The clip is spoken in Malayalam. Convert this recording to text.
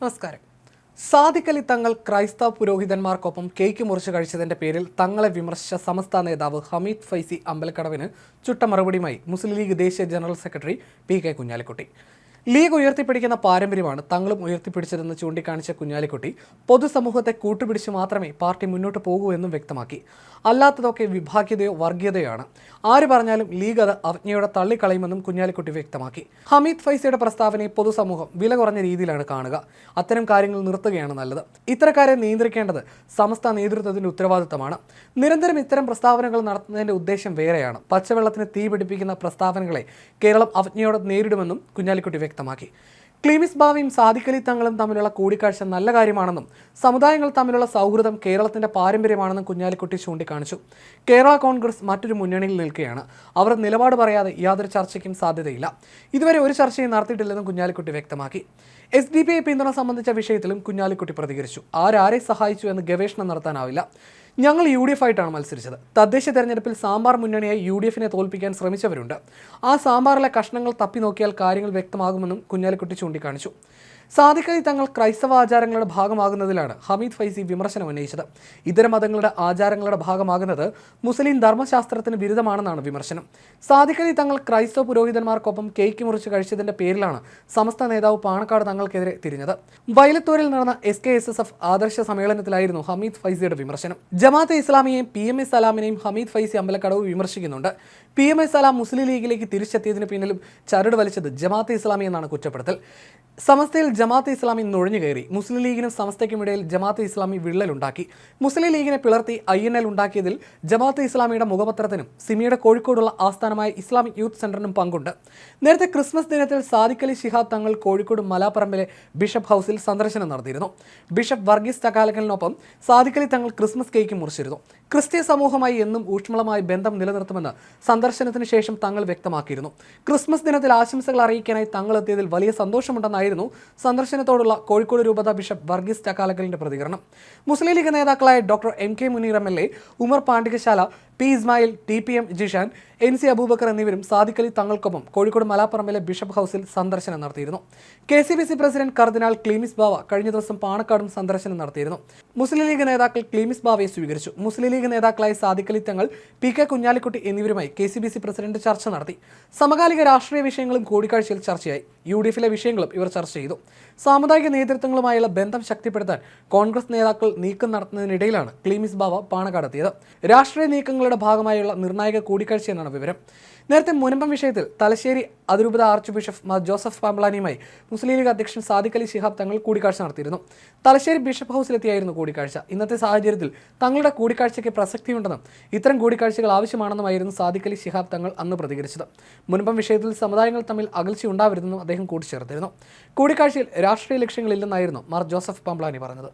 നമസ്കാരം. സാദിഖലി തങ്ങൾ ക്രൈസ്തവ പുരോഹിതന്മാർക്കൊപ്പം കേക്ക് മുറിച്ച് കഴിച്ചതിന്റെ പേരിൽ തങ്ങളെ വിമർശിച്ച സമസ്ത നേതാവ് ഹമീദ് ഫൈസി അമ്പലക്കടവിന് ചുട്ട മറുപടിയുമായി മുസ്ലിം ലീഗ് ദേശീയ general secretary P K Kunhalikutty. League ഉയർത്തിപ്പിടിക്കുന്ന പാരമ്പര്യമാണ് തങ്ങളും ഉയർത്തിപ്പിടിച്ചതെന്ന് ചൂണ്ടിക്കാണിച്ച കുഞ്ഞാലിക്കുട്ടി. പൊതുസമൂഹത്തെ കൂട്ടുപിടിച്ച് മാത്രമേ പാർട്ടി മുന്നോട്ട് പോകൂ എന്നും വ്യക്തമാക്കി. അല്ലാത്തതൊക്കെ വിഭാഗ്യതയോ വർഗീയതയാണ്. ആര് പറഞ്ഞാലും ലീഗ് അത് അവജ്ഞയോടെ തള്ളിക്കളയുമെന്നും കുഞ്ഞാലിക്കുട്ടി വ്യക്തമാക്കി. ഹമീദ് ഫൈസയുടെ പ്രസ്താവനയെ പൊതുസമൂഹം വില കുറഞ്ഞ രീതിയിലാണ് കാണുക. അത്തരം കാര്യങ്ങൾ നിർത്തുകയാണ് നല്ലത്. ഇത്തരക്കാരെ നിയന്ത്രിക്കേണ്ടത് സമസ്ത നേതൃത്വത്തിന്റെ ഉത്തരവാദിത്തമാണ്. നിരന്തരം ഇത്തരം പ്രസ്താവനകൾ നടത്തുന്നതിന്റെ ഉദ്ദേശം വേറെയാണ്. പച്ചവെള്ളത്തിന് തീ പിടിപ്പിക്കുന്ന പ്രസ്താവനകളെ കേരളം അവജ്ഞയോടെ നേരിടുമെന്നും കുഞ്ഞാലിക്കുട്ടി വ്യക്തമാക്കി. ക്ലീമിസ് ബാവയും സാദിഖലി തങ്ങളും തമ്മിലുള്ള കൂടിക്കാഴ്ച നല്ല കാര്യമാണെന്നും സമുദായങ്ങൾ തമ്മിലുള്ള സൗഹൃദം കേരളത്തിന്റെ പാരമ്പര്യമാണെന്നും കുഞ്ഞാലിക്കുട്ടി ചൂണ്ടിക്കാണിച്ചു. കേരള കോൺഗ്രസ് മറ്റൊരു മുന്നണിയിൽ നിൽക്കുകയാണ്. അവർ നിലപാട് പറയാതെ യാതൊരു ചർച്ചയ്ക്കും സാധ്യതയില്ല. ഇതുവരെ ഒരു ചർച്ചയും നടത്തിയിട്ടില്ലെന്നും കുഞ്ഞാലിക്കുട്ടി വ്യക്തമാക്കി. എസ് ഡി പി ഐ പിന്തുണ സംബന്ധിച്ച വിഷയത്തിലും കുഞ്ഞാലിക്കുട്ടി പ്രതികരിച്ചു. ആരാരെ സഹായിച്ചു എന്ന് ഗവേഷണം നടത്താനാവില്ല. ഞങ്ങൾ യു ഡി എഫ് ആയിട്ടാണ് മത്സരിച്ചത്. തദ്ദേശ തെരഞ്ഞെടുപ്പിൽ സാമ്പാർ മുന്നണിയായി യു ഡി എഫിനെ തോൽപ്പിക്കാൻ ശ്രമിച്ചവരുണ്ട്. ആ സാമ്പാറിലെ കഷ്ണങ്ങൾ തപ്പി നോക്കിയാൽ കാര്യങ്ങൾ വ്യക്തമാകുമെന്നും കുഞ്ഞാലിക്കുട്ടി ചൂണ്ടിക്കാണിച്ചു. സാദിഖലി തങ്ങൾ ക്രൈസ്തവ ആചാരങ്ങളുടെ ഭാഗമാകുന്നതിലാണ് ഹമീദ് ഫൈസി വിമർശനം ഉന്നയിച്ചത്. ഇതര മതങ്ങളുടെ ആചാരങ്ങളുടെ ഭാഗമാകുന്നത് മുസ്ലിം ധർമ്മശാസ്ത്രത്തിന് വിരുദ്ധമാണെന്നാണ് വിമർശനം. സാദിഖലി തങ്ങൾ ക്രൈസ്തവ പുരോഹിതന്മാർക്കൊപ്പം കേക്ക് മുറിച്ച് കഴിച്ചതിന്റെ പേരിലാണ് സമസ്ത നേതാവ് പാണക്കാട് തങ്ങൾക്കെതിരെ തിരിഞ്ഞത്. വയലത്തൂരിൽ നടന്ന S K S S F ആദർശ സമ്മേളനത്തിലായിരുന്നു ഹമീദ് ഫൈസിയുടെ വിമർശനം. ജമാഅത്തെ ഇസ്ലാമിയെയും പി എം എസ് സലാമിനെയും Hameed Faizy Ambalakkadavu വിമർശിക്കുന്നുണ്ട്. P M S Salam Muslim ലീഗിലേക്ക് തിരിച്ചെത്തിയതിന് പിന്നിലും ചരട് വലിച്ചത് ജമാഅത്തെ ഇസ്ലാമി എന്നാണ് കുറ്റപ്പെടുത്തൽ. സമസ്തയിൽ ജമാഅത്തെ ഇസ്ലാമി നുഴഞ്ഞു കയറി. മുസ്ലിം ലീഗിനും സമസ്തയ്ക്കും ഇടയിൽ ജമാഅത്തെ ഇസ്ലാമി വിള്ളലുണ്ടാക്കി. മുസ്ലിം ലീഗിനെ പിളർത്തി ഐ എൻ എൽ ഉണ്ടാക്കിയതിൽ ജമാഅത്തെ ഇസ്ലാമിയുടെ മുഖപത്രത്തിനും സിമിയുടെ കോഴിക്കോടുള്ള ആസ്ഥാനമായ ഇസ്ലാമിക് യൂത്ത് സെന്ററിനും പങ്കുണ്ട്. നേരത്തെ ക്രിസ്മസ് ദിനത്തിൽ സാദിഖ് അലി തങ്ങൾ കോഴിക്കോട് മലാപ്പറമ്പിലെ ബിഷപ്പ് ഹൗസിൽ സന്ദർശനം നടത്തിയിരുന്നു. ബിഷപ്പ് വർഗീസ് ചക്കാലക്കലിനൊപ്പം സാദിഖ് അലി തങ്ങൾ ക്രിസ്മസ് കേക്ക് മുറിച്ചിരുന്നു. ക്രിസ്ത്യ സമൂഹമായി എന്നും ഊഷ്മളമായ ബന്ധം നിലനിർത്തുമെന്ന് സന്ദർശനത്തിന് ശേഷം തങ്ങൾ വ്യക്തമാക്കിയിരുന്നു. ക്രിസ്മസ് ദിനത്തിൽ ആശംസകൾ അറിയിക്കാനായി തങ്ങൾ എത്തിയതിൽ വലിയ സന്തോഷമുണ്ടെന്നായിരുന്നു സന്ദർശനത്തോടുള്ള കോഴിക്കോട് രൂപത ബിഷപ്പ് വർഗീസ് ചക്കാലക്കലിന്റെ പ്രതികരണം. മുസ്ലിം ലീഗ് നേതാക്കളായ doctor M K Muneer M L A Umar Pandikasala P Ismail T P M Jishan N C Abubakar എന്നിവരും സാദിഖലി തങ്ങൾക്കൊപ്പം കോഴിക്കോട് മലാപ്പറമ്പിലെ ബിഷപ്പ് ഹൗസിൽ സന്ദർശനം നടത്തിയിരുന്നു. K C B C president കർദിനാൾ ക്ലീമിസ് ബാവ കഴിഞ്ഞ ദിവസം പാണക്കാടും സന്ദർശനം നടത്തിയിരുന്നു. മുസ്ലിം ലീഗ് നേതാക്കൾ ക്ലീമിസ് ബാവയെ സ്വീകരിച്ചു. മുസ്ലിം ലീഗ് നേതാക്കളായ സാദിഖലി തങ്ങൾ പി കെ കുഞ്ഞാലിക്കുട്ടി എന്നിവരുമായി K C B C president ചർച്ച നടത്തി. സമകാലിക രാഷ്ട്രീയ വിഷയങ്ങളും കൂടിക്കാഴ്ചയിൽ ചർച്ചയായി. യു ഡി എഫിലെ വിഷയങ്ങളും ഇവർ ചർച്ച ചെയ്തു. സാമുദായിക നേതൃത്വങ്ങളുമായുള്ള ബന്ധം ശക്തിപ്പെടുത്താൻ കോൺഗ്രസ് നേതാക്കൾ നീക്കം നടത്തുന്നതിനിടയിലാണ് ക്ലീമിസ് ബാവ പാണക്കാടെത്തിയത്. രാഷ്ട്രീയ നീക്കങ്ങളുടെ ഭാഗമായുള്ള നിർണായക കൂടിക്കാഴ്ചയെന്നാണ് വിവരം. നേരത്തെ മുനമ്പം വിഷയത്തിൽ തലശ്ശേരി അതിരൂപത ആർച്ച് ബിഷപ്പ് മാർ ജോസഫ് പാമ്പളാനിയുമായി മുസ്ലിം ലീഗ് അധ്യക്ഷൻ സാദിഖ് അലി ശിഹാബ് തങ്ങൾ കൂടിക്കാഴ്ച നടത്തിയിരുന്നു. തലശ്ശേരി ബിഷപ്പ് ഹൗസിലെത്തിയായിരുന്നു കൂടിക്കാഴ്ച. ഇന്നത്തെ സാഹചര്യത്തിൽ തങ്ങളുടെ കൂടിക്കാഴ്ചയ്ക്ക് പ്രസക്തിയുണ്ടെന്നും ഇത്തരം കൂടിക്കാഴ്ചകൾ ആവശ്യമാണെന്നുമായിരുന്നു സാദിഖ് അലി ശിഹാബ് തങ്ങൾ അന്ന് പ്രതികരിച്ചത്. മുൻപം വിഷയത്തിൽ സമുദായങ്ങൾ തമ്മിൽ അകൽച്ച ഉണ്ടാവരുതെന്നും അദ്ദേഹം കൂട്ടിച്ചേർത്തിരുന്നു കൂടിക്കാഴ്ചയിൽ രാഷ്ട്രീയ ലക്ഷ്യങ്ങളില്ലെന്നായിരുന്നു മാർ ജോസഫ് പമ്പ്ലാനി പറഞ്ഞത്.